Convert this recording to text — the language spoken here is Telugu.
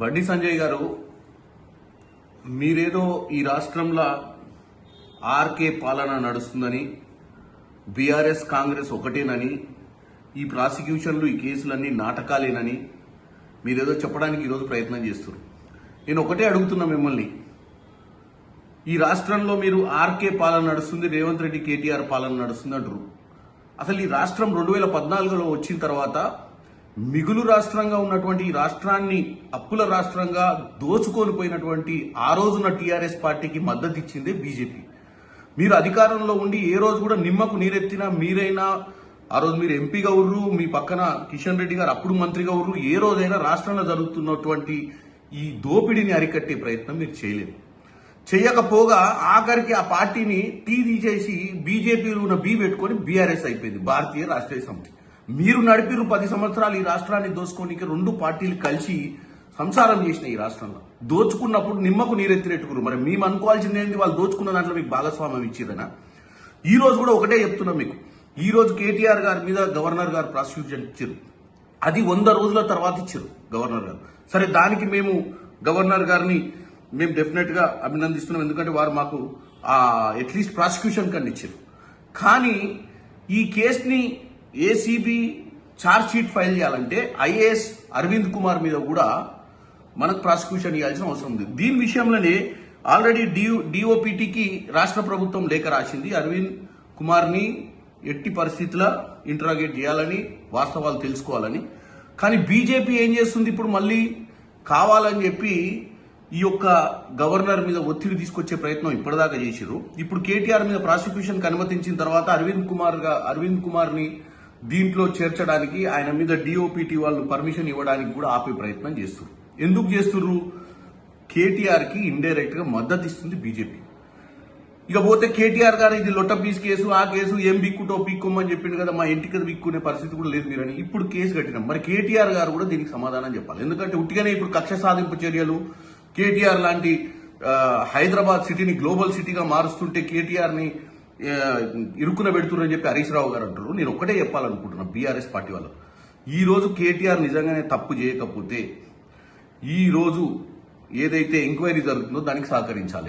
బండి సంజయ్ గారు మీరేదో ఈ రాష్ట్రంలో ఆర్కే పాలన నడుస్తుందని బీఆర్ఎస్ కాంగ్రెస్ ఒకటేనని ఈ ప్రాసిక్యూషన్లు ఈ కేసులన్నీ నాటకాలేనని మీరేదో చెప్పడానికి ఈరోజు ప్రయత్నం చేస్తున్నారు. నేను ఒకటే అడుగుతున్నా మిమ్మల్ని. ఈ రాష్ట్రంలో మీరు ఆర్కే పాలన నడుస్తుంది రేవంత్ రెడ్డి కేటీఆర్ పాలన నడుస్తుంది అంటారు అసలు ఈ రాష్ట్రం రెండు వేల పద్నాలుగులో వచ్చిన తర్వాత మిగులు రాష్ట్రంగా ఉన్నటువంటి ఈ రాష్ట్రాన్ని అప్పుల రాష్ట్రంగా దోచుకొని పోయినటువంటి ఆ రోజున టీఆర్ఎస్ పార్టీకి మద్దతు ఇచ్చింది బీజేపీ. మీరు అధికారంలో ఉండి ఏ రోజు కూడా నిమ్మకు నీరెత్తినా మీరైనా ఆ రోజు మీరు ఎంపీగా ఉర్రు మీ పక్కన కిషన్ రెడ్డి గారు అప్పుడు మంత్రిగా ఉర్రు ఏ రోజైనా రాష్ట్రంలో జరుగుతున్నటువంటి ఈ దోపిడీని అరికట్టే ప్రయత్నం మీరు చేయలేదు. చేయకపోగా ఆఖరికి ఆ పార్టీని టీ తీసేసి బీజేపీలో ఉన్న బీ పెట్టుకొని బీఆర్ఎస్ అయిపోయింది భారతీయ రాష్ట్రీయ సమితి. మీరు నడిపిరు పది సంవత్సరాలు ఈ రాష్ట్రాన్ని దోచుకోనికి రెండు పార్టీలు కలిసి సంసారం చేసిన ఈ రాష్ట్రంలో. దోచుకున్నప్పుడు నిమ్మకు నీరెత్తినట్టుకురు మరి మేము అనుకోవాల్సింది ఏంటి వాళ్ళు దోచుకున్న దాంట్లో మీకు భాగస్వామ్యం ఇచ్చిరనా ఈ రోజు కూడా ఒకటే చెప్తున్నా మీకు. ఈ రోజు కేటీఆర్ గారి మీద గవర్నర్ గారు ప్రాసిక్యూషన్ ఇచ్చారు. అది వంద రోజుల తర్వాత ఇచ్చారు గవర్నర్ గారు. సరే దానికి మేము గవర్నర్ గారిని మేము డెఫినెట్గా అభినందిస్తున్నాం. ఎందుకంటే వారు మాకు అట్లీస్ట్ ప్రాసిక్యూషన్ కన్నా ఇచ్చారు. కానీ ఈ కేసుని ఏసీబీ ఛార్జ్ షీట్ ఫైల్ చేయాలంటే ఐఏఎస్ అరవింద్ కుమార్ మీద కూడా మనకు ప్రాసిక్యూషన్ ఇవ్వాల్సిన అవసరం ఉంది. దీని విషయంలోనే ఆల్రెడీ డిఓ డిఓపిటికి రాష్ట్ర ప్రభుత్వం లేఖ రాసింది. అరవింద్ కుమార్ని ఎట్టి పరిస్థితుల ఇంటరాగేట్ చేయాలని వాస్తవాలు తెలుసుకోవాలని. కానీ బీజేపీ ఏం చేస్తుంది? ఇప్పుడు మళ్ళీ కావాలని చెప్పి ఈ యొక్క గవర్నర్ మీద ఒత్తిడి తీసుకొచ్చే ప్రయత్నం ఇప్పటిదాకా చేసిరు ఇప్పుడు కేటీఆర్ మీద ప్రాసిక్యూషన్కి అనుమతించిన తర్వాత అరవింద్ కుమార్ అరవింద్ కుమార్ని దీంట్లో చేర్చడానికి ఆయన మీద డిఓపిటి వాళ్ళు పర్మిషన్ ఇవ్వడానికి కూడా ఆపే ప్రయత్నం చేస్తున్నారు ఎందుకు చేస్తున్నారు కేటీఆర్కి ఇండైరెక్ట్గా మద్దతు ఇస్తుంది బీజేపీ ఇక పోతే కేటీఆర్ గారు ఇది లొట్ట పీస్ కేసు ఆ కేసు ఏం బిక్కుటో బిక్కుమని చెప్పిండు కదా మా ఇంటికి బిక్కునే పరిస్థితి కూడా లేదు మీరని. ఇప్పుడు కేసు కట్టినాం. మరి కేటీఆర్ గారు కూడా దీనికి సమాధానం చెప్పాలి. ఎందుకంటే ఉట్టిగానే ఇప్పుడు కక్ష సాధింపు చర్యలు కేటీఆర్ లాంటి హైదరాబాద్ సిటీని గ్లోబల్ సిటీగా మారుస్తుంటే కేటీఆర్ని ఇరుకున పెడుతున్నారని చెప్పి హరీష్ రావు గారు అంటారు నేను ఒక్కటే చెప్పాలనుకుంటున్నా బీఆర్ఎస్ పార్టీ వాళ్ళు. ఈరోజు కేటీఆర్ నిజంగానే తప్పు చేయకపోతే ఈరోజు ఏదైతే ఎంక్వైరీ జరుగుతుందో దానికి సహకరించాలి.